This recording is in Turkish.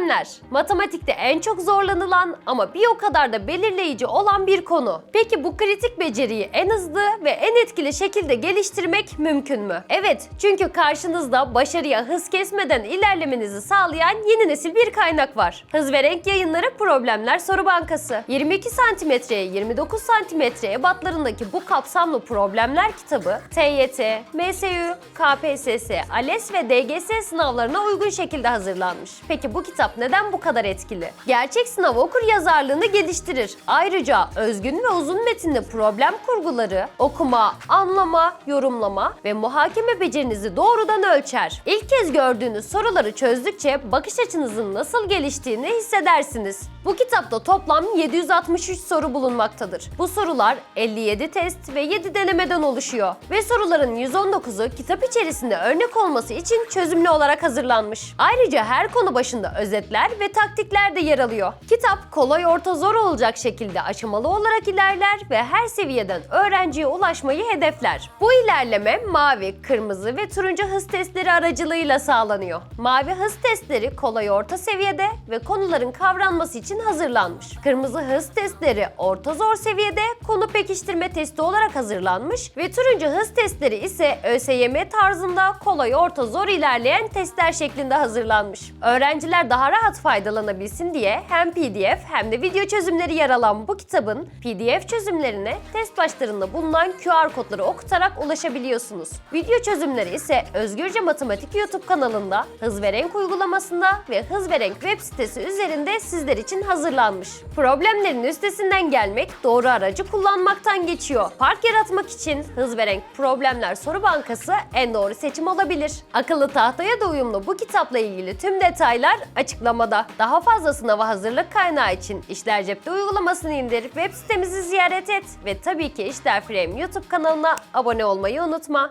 Problemler. Matematikte en çok zorlanılan ama bir o kadar da belirleyici olan bir konu. Peki bu kritik beceriyi en hızlı ve en etkili şekilde geliştirmek mümkün mü? Evet, çünkü karşınızda başarıya hız kesmeden ilerlemenizi sağlayan yeni nesil bir kaynak var. Hız ve Renk Yayınları Problemler Soru Bankası. 22 santimetreye 29 santimetre ebatlarındaki bu kapsamlı problemler kitabı TYT, MSU, KPSS, ALES ve DGS sınavlarına uygun şekilde hazırlanmış. Peki bu kitap neden bu kadar etkili? Gerçek sınav okur yazarlığını geliştirir. Ayrıca özgün ve uzun metinli problem kurguları, okuma, anlama, yorumlama ve muhakeme becerinizi doğrudan ölçer. İlk kez gördüğünüz soruları çözdükçe bakış açınızın nasıl geliştiğini hissedersiniz. Bu kitapta toplam 763 soru bulunmaktadır. Bu sorular 57 test ve 7 denemeden oluşuyor ve soruların 119'u kitap içerisinde örnek olması için çözümlü olarak hazırlanmış. Ayrıca her konu başında özetler ve taktikler de yer alıyor. Kitap kolay orta zor olacak şekilde aşamalı olarak ilerler ve her seviyeden öğrenciye ulaşmayı hedefler. Bu ilerleme mavi, kırmızı ve turuncu hız testleri aracılığıyla sağlanıyor. Mavi hız testleri kolay orta seviyede ve konuların kavranması için hazırlanmış. Kırmızı hız testleri orta zor seviyede konu pekiştirme testi olarak hazırlanmış ve turuncu hız testleri ise ÖSYM tarzında kolay orta zor ilerleyen testler şeklinde hazırlanmış. Öğrenciler daha rahat faydalanabilsin diye hem PDF hem de video çözümleri yer alan bu kitabın PDF çözümlerine test başlarında bulunan QR kodları okutarak ulaşabiliyorsunuz. Video çözümleri ise Özgürce Matematik YouTube kanalında Hız ve Renk uygulamasında ve Hız ve Renk web sitesi üzerinde sizler için hazırlanmış. Problemlerin üstesinden gelmek doğru aracı kullanmaktan geçiyor. Fark yaratmak için Hız ve Renk Problemler Soru Bankası en doğru seçim olabilir. Akıllı tahtaya da uyumlu bu kitapla ilgili tüm detaylar açıklamada. Daha fazla sınava hazırlık kaynağı için İşler Cepte uygulamasını indir, web sitemizi ziyaret et ve tabii ki İşler Frame YouTube kanalına abone olmayı unutma.